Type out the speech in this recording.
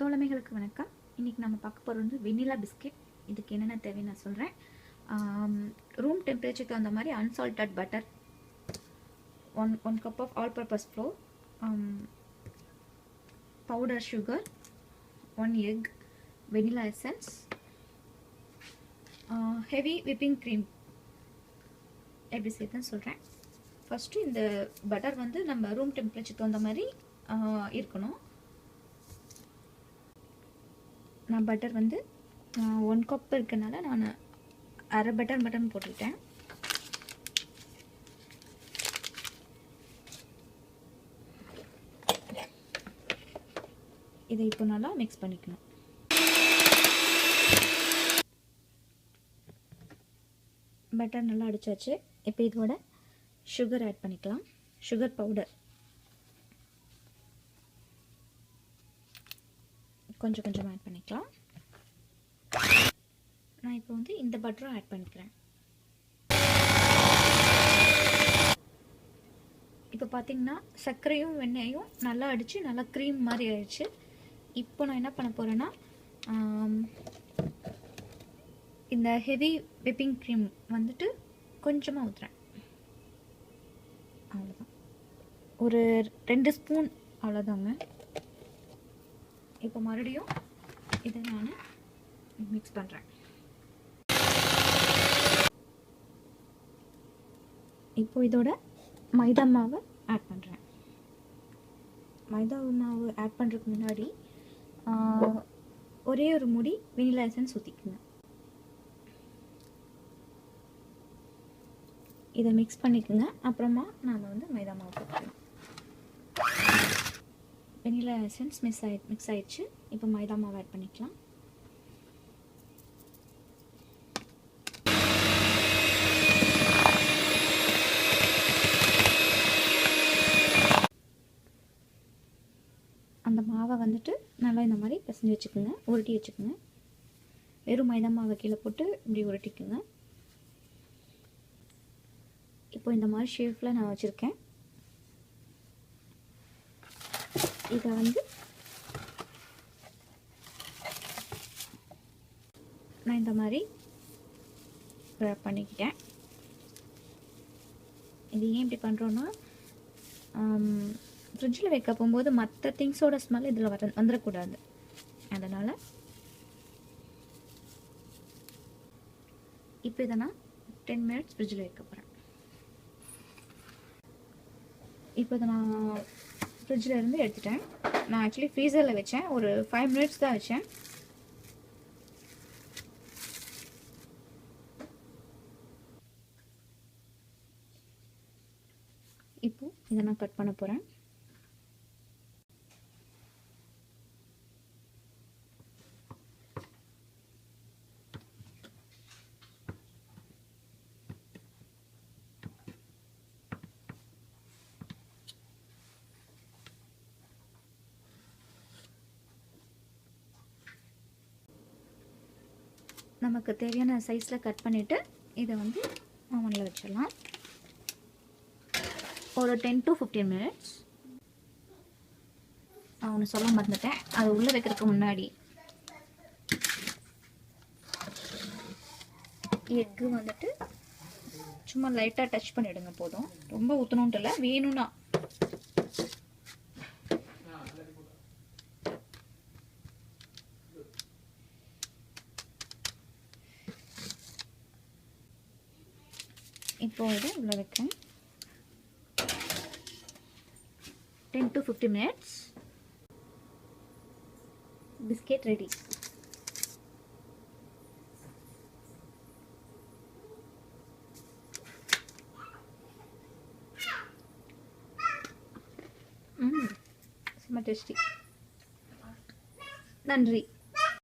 தோழமைகளுக்கு வணக்கம். இன்றைக்கி நம்ம பார்க்க போகிறது வந்து வெண்ணிலா பிஸ்கெட். இதுக்கு என்னென்ன தேவைன்னு நான் சொல்கிறேன் ரூம் டெம்பரேச்சருக்கு தகுந்த மாதிரி unsalted butter one one cup of all purpose flour powder sugar one egg vanilla essence heavy whipping cream எப்படி செய்யுதுன்னு சொல்கிறேன் ஃபஸ்ட்டு இந்த பட்டர் வந்து நம்ம ரூம் டெம்பரேச்சருக்கு தகுந்த மாதிரி இருக்கணும். நான் பட்டர் வந்து ஒன் கப் இருக்கனால நான் அரை பட்டர் மட்டன் போட்டுக்கிட்டேன். இதை இப்போ நல்லா மிக்ஸ் பண்ணிக்கணும். பட்டர் நல்லா அடித்தாச்சு இப்போ இதோட சுகர் ஆட் பண்ணிக்கலாம். சுகர் பவுடர் கொஞ்சம் கொஞ்சமாக ஆட் பண்ணிக்கலாம். நான் இப்போ வந்து இந்த பட்டரும் ஆட் பண்ணிக்கிறேன். இப்போ பார்த்தீங்கன்னா சர்க்கரையும் வெண்ணெயும் நல்லா அடித்து நல்லா க்ரீம் மாதிரி ஆயிடுச்சு. இப்போ நான் என்ன பண்ண போகிறேன்னா இந்த ஹெவி விப்பிங் க்ரீம் வந்துட்டு கொஞ்சமாக ஊற்றுறேன் அவ்வளோதான் ஒரு ரெண்டு ஸ்பூன் அவ்வளோதாங்க இப்போ மறுபடியும் இதை நான் மிக்ஸ் பண்ணுறேன் இப்போ இதோட மைதா மாவை ஆட் பண்ணுறேன் மைதா மாவு ஆட் பண்ணுறதுக்கு முன்னாடி ஒரே ஒரு முடி வெனிலா எசன்ஸ் ஊற்றிக்குங்க இதை மிக்ஸ் பண்ணிக்கோங்க. அப்புறமா நாம் வந்து மைதா மாவு போட்டுக்கலாம். வெனிலா எசன்ஸ் மிஸ் ஆயி மிக்ஸ் ஆயிடுச்சு. இப்போ மைதா மாவு ஆட் பண்ணிக்கலாம். அந்த மாவை வந்துட்டு நல்லா இந்த மாதிரி பிசைஞ்சு வச்சுக்கோங்க. உருட்டி வச்சுக்கோங்க. வெறும் மைதா மாவை கீழே போட்டு இப்படி உருட்டிக்குங்க. இப்போ இந்த மாதிரி ஷேஃபில் நான் வச்சுருக்கேன். இதை வந்து நான் இந்த மாதிரி ரேப் பண்ணிக்கிட்டேன். இது ஏன் இப்படி பண்ணுறோன்னா ஃப்ரிட்ஜில் வைக்க போகும்போது மற்ற திங்ஸோட ஸ்மெல் இதில் வர வந்துடக்கூடாது. அதனால் இப்போ இதை நான் டென் மினிட்ஸ் ஃப்ரிட்ஜில் வைக்க போகிறேன் இப்போ இதை நான் ஃப்ரிட்ஜில் இருந்து எடுத்துட்டேன். நான் ஆக்சுவலி ஃப்ரீசரில் வச்சேன். ஒரு ஃபைவ் மினிட்ஸ் தான் வச்சேன். இப்போது இதை நான் கட் பண்ண போகிறேன் நமக்கு தேவையான சைஸில் கட் பண்ணிவிட்டு இதை வந்து ஓவனில் வச்சிடலாம். ஒரு டென் டு ஃபிஃப்டீன் மினிட்ஸ் நான் ஒன்று சொல்ல மறந்துட்டேன். அது உள்ளே வைக்கிறதுக்கு முன்னாடி. எக்கு வந்துட்டு சும்மா லைட்டாக டச் பண்ணிவிடுங்க போதும். ரொம்ப ஊற்றணுன்ட்டு இல்லை வேணும்னா. இப்போ இது உள்ளே வைக்கிறேன் ten to fifty minutes biscuit ready ம் செம்ம டேஸ்டி நன்றி.